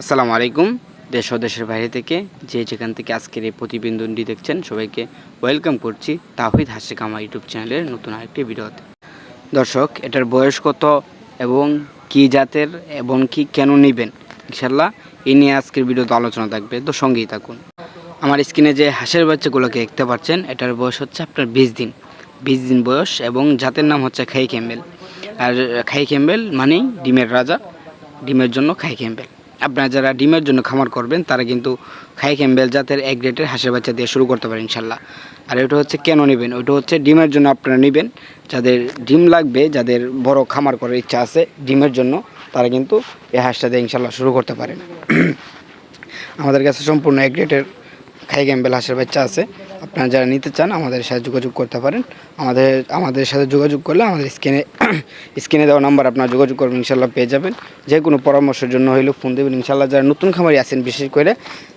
আসসালামু আলাইকুম, দেশ দেশের বাইরে থেকে যে যেখান থেকে আজকের এই প্রতিবেদনটি দেখছেন সবাইকে ওয়েলকাম করছি তাহিদ হাসিক আমার ইউটিউব চ্যানেলের নতুন আরেকটি ভিডিওতে। দর্শক, এটার বয়স কত এবং কি জাতের এবং কি কেন নেবেন? ইনশাল্লাহ এই নিয়ে আজকের ভিডিওতে আলোচনা থাকবে, তো সঙ্গেই থাকুন। আমার স্ক্রিনে যে হাঁসের বাচ্চাগুলোকে দেখতে পাচ্ছেন, এটার বয়স হচ্ছে আপনার বিশ দিন। বিশ দিন বয়স এবং জাতের নাম হচ্ছে খাই ক্যাম্বেল আর খাই ক্যাম্বেল মানেই ডিমের রাজা, ডিমের জন্য খাই ক্যাম্বেল আপনারা যারা ডিমের জন্য খামার করবেন, তারা কিন্তু খাই ক্যাম্বেল জাতের এক গ্রেটের হাঁসের বাচ্চা দিয়ে শুরু করতে পারেন ইনশাল্লাহ। আর ওটা হচ্ছে কেন নেবেন? ওটা হচ্ছে ডিমের জন্য আপনারা নেবেন। যাদের ডিম লাগবে, যাদের বড় খামার করার ইচ্ছা আছে ডিমের জন্য, তারা কিন্তু এই হাঁসটা দিয়ে ইনশাল্লাহ শুরু করতে পারেন। আমাদের কাছে সম্পূর্ণ এক গ্রেটের খাই ক্যাম্বেল হাঁসের বাচ্চা আছে। আপনারা যারা নিতে চান, আমাদের সাথে যোগাযোগ করতে পারেন। আমাদের আমাদের সাথে যোগাযোগ করলে আমাদের স্ক্রিনে স্ক্রিনে দেওয়া নাম্বার আপনারা যোগাযোগ করবেন ইনশাল্লাহ পেয়ে যাবেন। যে কোনো পরামর্শের জন্য হইলেও ফোন দেবেন। ইনশাল্লাহ যারা নতুন খামারি আছেন, বিশেষ করে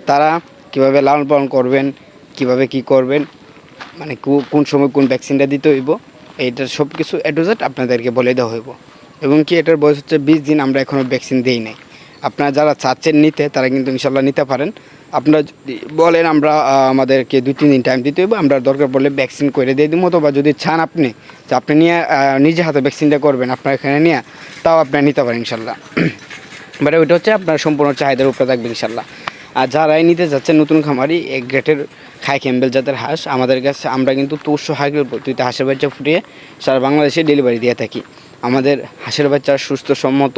তারা কীভাবে লালন পালন করবেন, কীভাবে কি করবেন মানে কোন সময় কোন ভ্যাকসিনটা দিতে হইব, এইটার সব কিছু এডোজেট আপনাদেরকে বলে দেওয়া হইব। এবং কি এটার বয়স হচ্ছে বিশ দিন, আমরা এখনও ভ্যাকসিন দিই নাই। আপনারা যারা চাচ্ছেন নিতে, তারা কিন্তু ইনশাল্লাহ নিতে পারেন। আপনারা বলেন আমরা আমাদেরকে দুই, তিন দিন টাইম দিতে হবে আমরা দরকার পড়লে ভ্যাকসিন করে দিয়ে দিব, অথবা যদি চান আপনি যে আপনি নিয়ে নিজে হাতে ভ্যাকসিনটা করবেন আপনার এখানে নিয়ে, তাও আপনারা নিতে পারেন ইনশাল্লাহ। বাট ওইটা হচ্ছে আপনার সম্পূর্ণ চাহিদার উপরে থাকবে ইনশাল্লাহ। আর যারাই নিতে যাচ্ছেন নতুন খামারি এক গ্রেটের খাই ক্যাম্বেল জাতের হাঁস, আমাদের কাছে আমরা কিন্তু তুরশো হাইগ্রেড পদ্ধতিতে হাঁসের বাচ্চা ফুটিয়ে সারা বাংলাদেশে ডেলিভারি দিয়ে থাকি। আমাদের হাঁসের বাচ্চা সুস্থ, সম্মত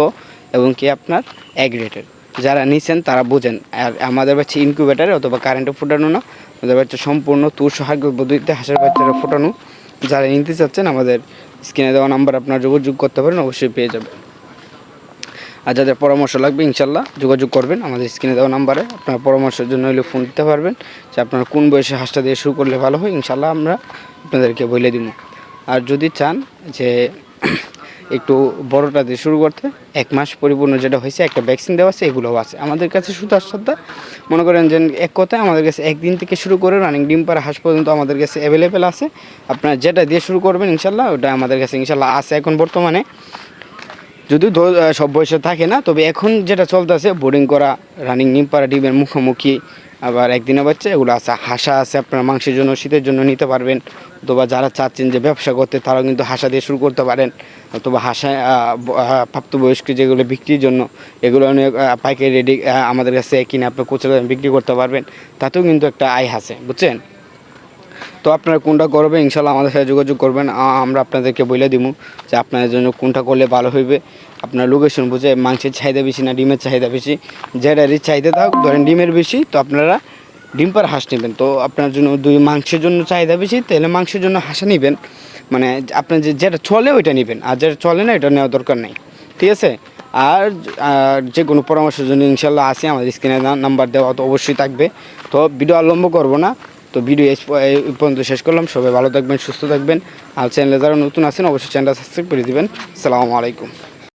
এবং কি আপনার এক গ্রেটের যারা নিছেন, তারা বোঝেন। আর আমাদের বাচ্চা ইনকিউবেটারে অথবা কারেন্টে ফুটানো না। আমাদের বাচ্চা সম্পূর্ণ হাইগ্রেড পদ্ধতিতে হাঁসের বাচ্চারা ফোটানো। যারা নিতে চাচ্ছেন, আমাদের স্ক্রিনে দেওয়া নাম্বার আপনার যোগাযোগ করতে পারেন, অবশ্যই পেয়ে যাবেন। আর যাদের পরামর্শ লাগবে ইনশাল্লাহ যোগাযোগ করবেন। আমাদের স্ক্রিনে দেওয়া নাম্বারে আপনার পরামর্শের জন্য হলে ফোন দিতে পারবেন, যে আপনারা কোন বয়সে হাঁসটা দিয়ে শুরু করলে ভালো হয়। ইনশাল্লাহ আমরা আপনাদেরকে বলে দিব। আর যদি চান যে একটু বড়টা দিয়ে শুরু করতে। এক মাস পরিপূর্ণ যেটা হয়েছে, একটা ভ্যাকসিন দেওয়া আছে, এগুলোও আছে। আমাদের কাছে শুধু আসাদা মনে করেন যে এক কথায় আমাদের কাছে একদিন থেকে শুরু করে রানিং ডিম পাড়া হাঁস পর্যন্ত আমাদের কাছে অ্যাভেলেবেল আছে। আপনারা যেটা দিয়ে শুরু করবেন ইনশাল্লাহ ওটা আমাদের কাছে ইনশাল্লাহ আছে এখন বর্তমানে। যদিও সব বয়সে থাকে না, তবে এখন যেটা চলতেছে বোর্ডিং করা রানিং নিম পাড়া, ডিমের মুখোমুখি আবার একদিনে বাচ্চা, এগুলো আছে, হাসা আছে, আপনার মাংসের জন্য, শীতের জন্য নিতে পারবেন। অথবা যারা চাচ্ছেন যে ব্যবসা করতে, তারাও কিন্তু হাসা দিয়ে শুরু করতে পারেন। অথবা হাসা প্রাপ্তবয়স্ক যেগুলো বিক্রির জন্য, এগুলো অনেক পাইকারি রেডি আমাদের কাছে কিনে আপনি খুচরা বিক্রি করতে পারবেন। তাতেও কিন্তু একটা আয় আছে, বুঝছেন? তো আপনারা কোনটা করবেন ইনশাল্লাহ আমাদের সাথে যোগাযোগ করবেন। আমরা আপনাদেরকে বলে দিব যে আপনাদের জন্য কোনটা করলে ভালো হইবে। আপনার লোকেশন বুঝে, মাংসের চাহিদা বেশি না ডিমের চাহিদা বেশি? যেটারই চাহিদা থাক, ধরেন ডিমের বেশি, তো আপনারা ডিম পার হাঁস নেবেন। তো আপনার জন্য দুই মাংসের জন্য চাহিদা বেশি, তাহলে মাংসের জন্য হাঁসা নেবেন। মানে আপনার যে, যেটা চলে ওইটা নেবেন, আর যেটা চলে না এটা নেওয়া দরকার নেই। ঠিক আছে? আর যে কোনো পরামর্শের জন্য ইনশাল্লাহ আসে আমাদের স্ক্রিনে নাম্বার দেওয়া তো অবশ্যই থাকবে। তো ভিডিও আর লম্ব করব না। তো ভিডিও এই পর্যন্ত শেষ করলাম। সবাই ভালো থাকবেন, সুস্থ থাকবেন। আর চ্যানেলে যারা নতুন আছেন, অবশ্যই চ্যানেলটা সাবস্ক্রাইব করে দেবেন। সালামু আলাইকুম।